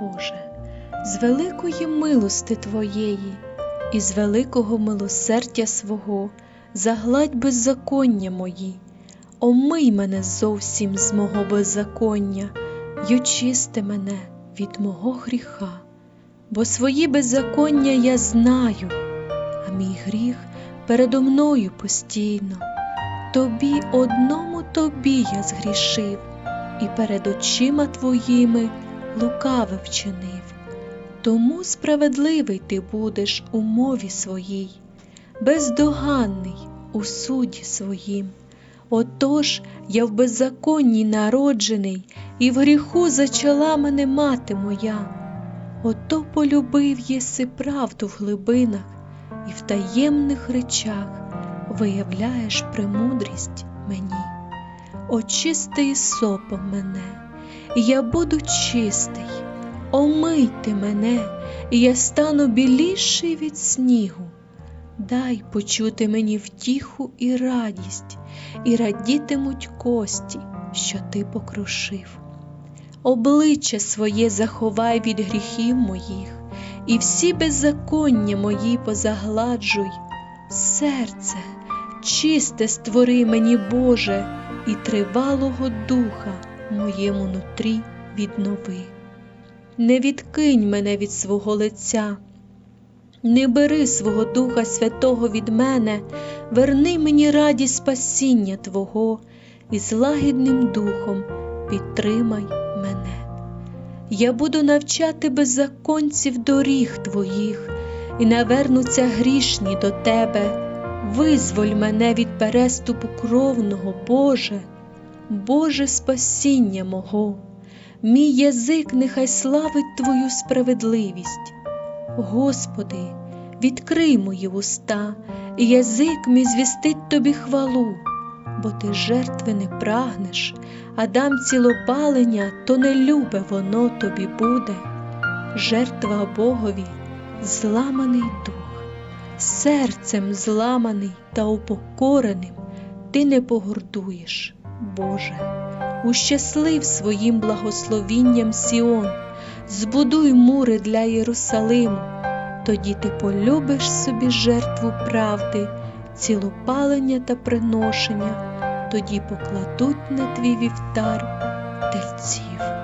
Боже, з великої милости Твоєї і з великого милосердя свого загладь беззаконня мої, омий мене зовсім з мого беззаконня й очисти мене від мого гріха, бо свої беззаконня я знаю, а мій гріх передо мною постійно. Тобі одному тобі я згрішив, і перед очима твоїми лукаве вчинив. Тому справедливий ти будеш у мові своїй, бездоганний у суді своїм. Отож я в беззаконні народжений, і в гріху зачала мене мати моя. Ото полюбив єси правду в глибинах, і в таємних речах виявляєш премудрість мені. Очисти сопом мене, я буду чистий, омийте мене, я стану біліший від снігу. Дай почути мені втіху і радість, і радітимуть кості, що ти покрушив. Обличчя своє заховай від гріхів моїх, і всі беззаконня мої позагладжуй, серце чисте створи мені, Боже, і тривалого духа моєму нутрі віднови. Не відкинь мене від свого лиця, не бери свого Духа Святого від мене, верни мені радість спасіння Твого і з лагідним духом підтримай мене. Я буду навчати беззаконців доріг Твоїх, і навернуться грішні до Тебе. Визволь мене від переступу кровного, Боже, Боже спасіння мого, мій язик нехай славить Твою справедливість. Господи, відкрий мої уста, і язик мій звістить Тобі хвалу, бо Ти жертви не прагнеш, а дам цілопалення, то не любе воно тобі буде. Жертва Богові зламаний дух серцем зламаний та упокореним ти не погордуєш, Боже, ущаслив своїм благословінням Сіон, збудуй мури для Єрусалиму, тоді ти полюбиш собі жертву правди, цілопалення та приношення, тоді покладуть на твій вівтар тельців.